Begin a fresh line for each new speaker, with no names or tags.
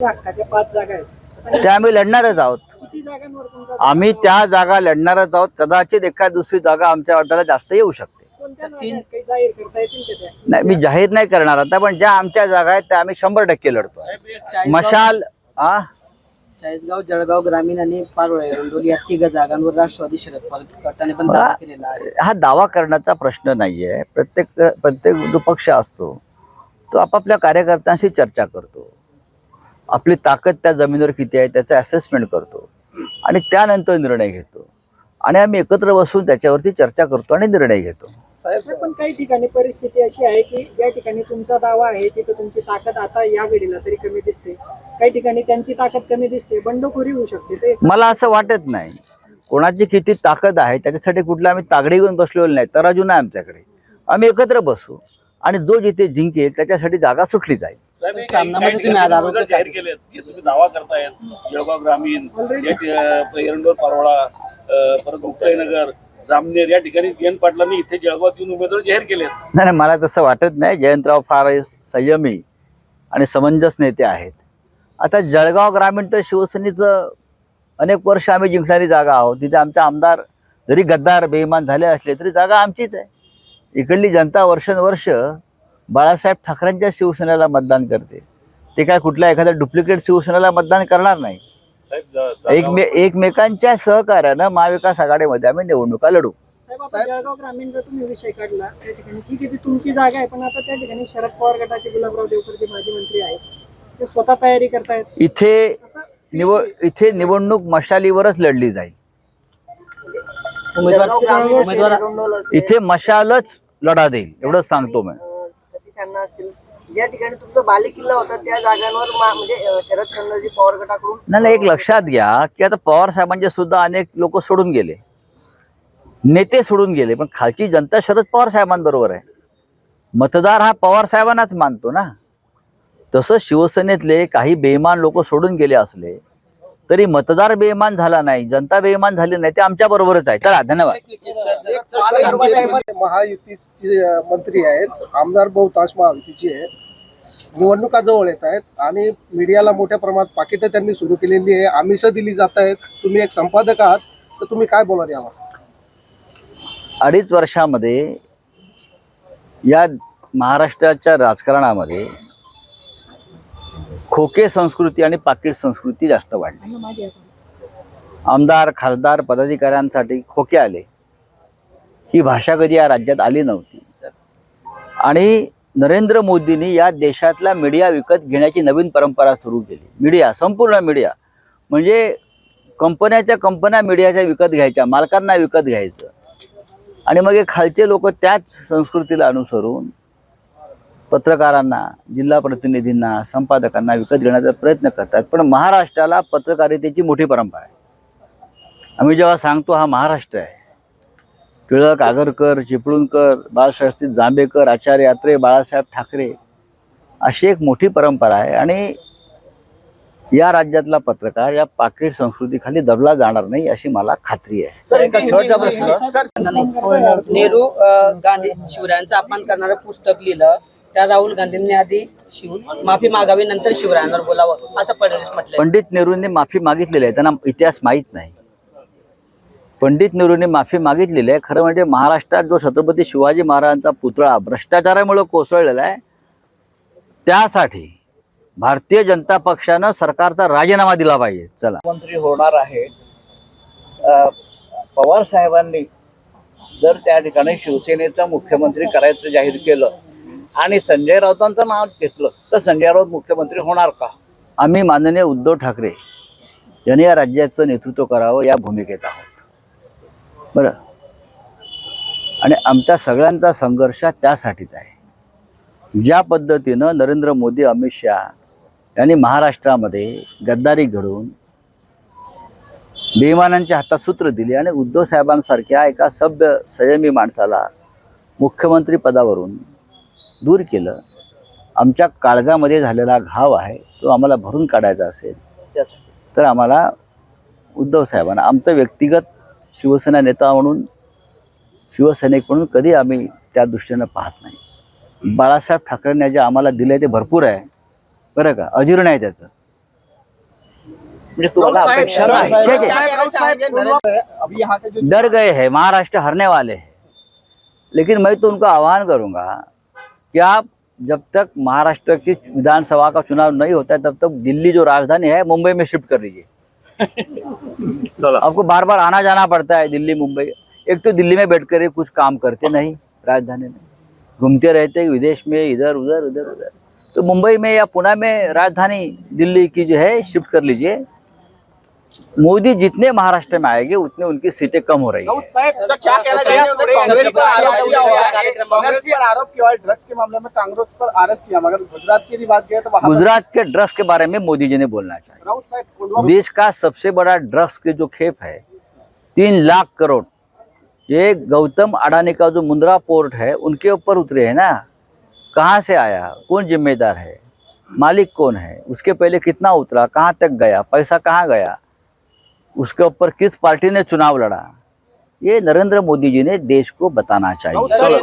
हक्काच्या पाच जागा आहेत आता
त्या आम्ही लढणारच आहोत. आम्ही त्या जागा लढणारच आहोत. कदाचित एखाद दुसरी जागा आमच्या वाट्याला जास्त येऊ शकते. नाही मी जाहीर नाही करणार आता पण ज्या आमच्या जागा आहेत त्या आम्ही शंभर टक्के लढतो मशाल हा
चाळीसगाव जळगाव ग्रामीण आणि पारोळे रुंडोली या तिघ जागांवर राष्ट्रवादी शरद पवार गटाने पण दावा केलेला आहे.
हा दावा करण्याचा प्रश्न नाहीये. प्रत्येक प्रत्येक जो पक्ष असतो तो आपापल्या कार्यकर्त्यांशी चर्चा करतो. आपली ताकद त्या जमिनीवर किती आहे त्याचं असेसमेंट करतो. आणि त्यानंतर निर्णय घेतो. आणि आम्ही एकत्र बसून त्याच्यावरती चर्चा करतो आणि निर्णय घेतो.
पण काही ठिकाणी परिस्थिती अशी आहे की ज्या ठिकाणी तुमचा दावा आहे तिथं तुमची ताकद आता या वेळेला तरी कमी दिसते. काही ठिकाणी त्यांची ताकद कमी दिसते बंडखोरी होऊ शकते ते.
मला असं वाटत नाही. कोणाची किती ताकद आहे त्याच्यासाठी कुठलं आम्ही तागडी घेऊन बसलेलो नाही तराजू नाही आमच्याकडे. आम्ही एकत्र बसू. आणि जो जिथे जिंकेल त्याच्यासाठी जागा सुटली जाईल.
सामनामध्ये तुम्ही आज आरोप
जाहीर केलेत की तुम्ही दावा करतायत जळगाव ग्रामीण एरंडोल पारोळा परत मुक्ताईनगर जामनेर या ठिकाणी जयंत पाटलांनी इथे जळगावात येऊन उमेदवार जाहीर केलेत.
नाही नाही, मला तसं वाटत नाही. जयंतराव फार संयमी आणि समंजस नेते आहेत. आता जळगाव ग्रामीण तर शिवसेनेचं अनेक वर्ष आम्ही जिंकणारी जागा आहोत. तिथे आमचे आमदार जरी गद्दार बेईमान झाले असले तरी जागा आमचीच आहे. इकडली जनता वर्षानुवर्ष बाळासाहेब ठाकरेंच्या शिवसेनेला मतदान करते. ते काय कुठल्या एखाद्या डुप्लिकेट शिवसेनेला मतदान करणार नाही. एकमे एकमेकांच्या सहकार्यानं महाविकास आघाडीमध्ये आम्ही निवडणुका लढू.
साहेब आता जळगाव ग्रामीणचा तुम्ही विषय काढला त्या ठिकाणी ठीक आहे ती तुमची जागा आहे पण आता त्या ठिकाणी शरद पवार गटाचे गुलाबराव देवकर जे माजी मंत्री आहेत ते स्वतः तयारी करतायत.
इथे निवडणूक मशालीवरच लढली जाईल.
उमेदवार
इथे मशालच लढा देईल एवढंच सांगतो मी.
सतीश असतील. ज्या ठिकाणी तुमचा बालेकिल्ला होता त्या जागांवर मा- म्हणजे अं, शरद चंद्रजी पवार गटाकडून
नाही नाही, एक लक्षात घ्या की आता पवार साहेबांचे सुद्धा अनेक लोक सोडून गेले. नेते सोडून गेले पण खालची जनता शरद पवार साहेबांबरोबर आहे. मतदार हा पवार साहेबांनाच मानतो ना. तसं शिवसेनेतले काही बेईमान लोक सोडून गेले असले तरी मतदार बेईमान झाला नाही जनता बेईमान झाली नाही ते आमच्या बरोबरच आहे. चला धन्यवाद.
महायुतीचे मंत्री आहेत आमदार बहुतांश महायुतीचे आहेत. निवडणुका जवळ येत आहेत आणि मीडियाला मोठ्या प्रमाणात पाकिटं त्यांनी सुरू केलेली आहे आमिष दिली जात आहेत. तुम्ही एक संपादक आहात तर तुम्ही काय बोलाल यावर?
अडीच वर्षामध्ये या महाराष्ट्राच्या राजकारणामध्ये खोके संस्कृती आणि पाकिट संस्कृती जास्त वाढली. आमदार खासदार पदाधिकाऱ्यांसाठी खोके आले. ही भाषा कधी या राज्यात आली नव्हती. आणि नरेंद्र मोदींनी या देशातला मीडिया विकत घेण्याची नवीन परंपरा सुरू केली. मीडिया संपूर्ण मीडिया. म्हणजे कंपन्याच्या कंपन्या मीडियाच्या विकत घ्यायच्या मालकांना विकत घ्यायचं. आणि मग हे खालचे लोक त्याच संस्कृतीला अनुसरून पत्रकारांना जिल्हा प्रतिनिधींना संपादकांना विकत घेण्याचा प्रयत्न करतात. पण महाराष्ट्राला पत्रकारितेची मोठी परंपरा आहे. आम्ही जेव्हा सांगतो हा महाराष्ट्र आहे टिळक आगरकर चिपळूणकर बाळशास्त्री जांभेकर आचार्य यात्रे बाळासाहेब ठाकरे अशी एक मोठी परंपरा आहे आणि या राज्यातला पत्रकार या पाकिट संस्कृतीखाली दबला जाणार नाही अशी मला खात्री आहे.
नेहरू गांधी शिवरायांचा अपमान करणारं पुस्तक लिहिलं. त्या राहुल गांधींनी आधी शिव माफी मागावी नंतर शिवरायांवर बोलावं असं फडणवीस म्हटलंय
पंडित नेहरूंनी माफी मागितलेली आहे त्यांना इतिहास माहीत नाही. पंडित नेहरूंनी माफी मागितलेली आहे खरं म्हणजे महाराष्ट्रात जो छत्रपती शिवाजी महाराजांचा पुतळा भ्रष्टाचारामुळे कोसळलेला आहे त्यासाठी भारतीय जनता पक्षानं सरकारचा राजीनामा दिला पाहिजे. चला.
मुख्यमंत्री होणार आहे. अ, पवार साहेबांनी जर त्या ठिकाणी शिवसेनेचा मुख्यमंत्री करायचं जाहीर केलं आणि संजय राऊतांचं नाव घेतलं तर संजय राऊत मुख्यमंत्री होणार का?
आम्ही माननीय उद्धव ठाकरे यांनी या राज्याचं नेतृत्व करावं या भूमिकेत आहोत. बरं. आणि आमचा सगळ्यांचा संघर्ष त्यासाठीच आहे. ज्या पद्धतीनं नरेंद्र मोदी अमित शहा यांनी महाराष्ट्रामध्ये गद्दारी घडून बेईमानांच्या हातात सूत्र दिली आणि उद्धव साहेबांसारख्या एका सभ्य संयमी माणसाला मुख्यमंत्री पदावरून दूर केलं आमच्या काळजामध्ये झालेला घाव आहे तो आम्हाला भरून काढायचा असेल तर आम्हाला उद्धव साहेबांना आमचं व्यक्तिगत शिवसेना नेता म्हणून शिवसैनिक म्हणून कधी आम्ही त्या दृष्टीनं पाहत नाही. बाळासाहेब ठाकरेंनी जे आम्हाला दिलं ते भरपूर आहे. बरं का? अजीर्ण आहे त्याचं.
म्हणजे तुम्हाला अपेक्षा नाही.
छे, छे।
अभी यहाँ के जो
डर गए हैं महाराष्ट्र हारने वाले हैं. लेकिन मैं तो उनको आह्वान करूंगा कि आप जब तक महाराष्ट्र की विधानसभा का चुनाव नहीं होता है तब तक दिल्ली जो राजधानी है मुंबई में शिफ्ट कर लीजिए। आपको बार बार आना जाना पड़ता है दिल्ली मुंबई। एक तो दिल्ली में बैठकर ही कुछ काम करते नहीं राजधानी में। घूमते रहते विदेश में इधर उधर उधर उधर। तो मुंबई में या पुणे में राजधानी दिल्ली की जो है शिफ्ट कर लीजिए। मोदी जितने महाराष्ट्र में आएँगे उतने उनकी सीटें कम हो रही है।
सर क्या कहना चाहिए कांग्रेस पर आरोप किया हुआ कांग्रेस पर आरोप किया हुआ ड्रग्स के मामले में कांग्रेस पर आरोप किया मगर गुजरात की यदि बात किया तो
गुजरात के ड्रग्स के बारे में मोदी जी ने बोलना चाहिए। देश का सबसे बड़ा ड्रग्स के जो खेप है तीन लाख करोड़। ये गौतम अडानी का जो मुंद्रा पोर्ट है उनके ऊपर उतरे है ना। कहाँ से आया? कौन जिम्मेदार है? मालिक कौन है? उसके पहले कितना उतरा? कहाँ तक गया? पैसा कहाँ गया? उसके ऊपर किस पार्टी ने चुनाव लड़ा? ये नरेंद्र मोदी जी ने देश को बताना चाहिए।